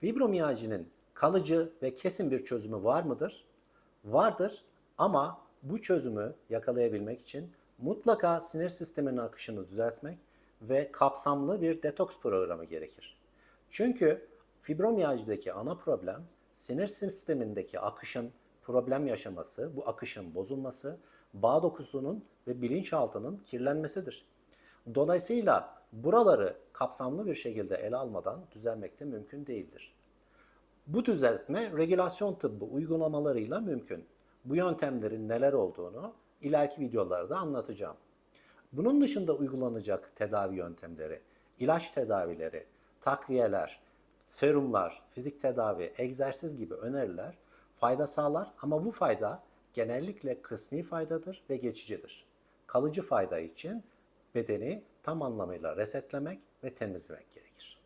Fibromiyajinin kalıcı ve kesin bir çözümü var mıdır? Vardır ama bu çözümü yakalayabilmek için mutlaka sinir sisteminin akışını düzeltmek ve kapsamlı bir detoks programı gerekir. Çünkü fibromiyajideki ana problem sinir sistemindeki akışın problem yaşaması, bu akışın bozulması, bağ dokusunun ve bilinçaltının kirlenmesidir. Dolayısıyla buraları kapsamlı bir şekilde ele almadan düzelmek de mümkün değildir. Bu düzeltme regülasyon tıbbı uygulamalarıyla mümkün. Bu yöntemlerin neler olduğunu ileriki videolarda anlatacağım. Bunun dışında uygulanacak tedavi yöntemleri, ilaç tedavileri, takviyeler, serumlar, fizik tedavi, egzersiz gibi öneriler fayda sağlar ama bu fayda genellikle kısmi faydadır ve geçicidir. Kalıcı fayda için bedeni tam anlamıyla resetlemek ve temizlemek gerekir.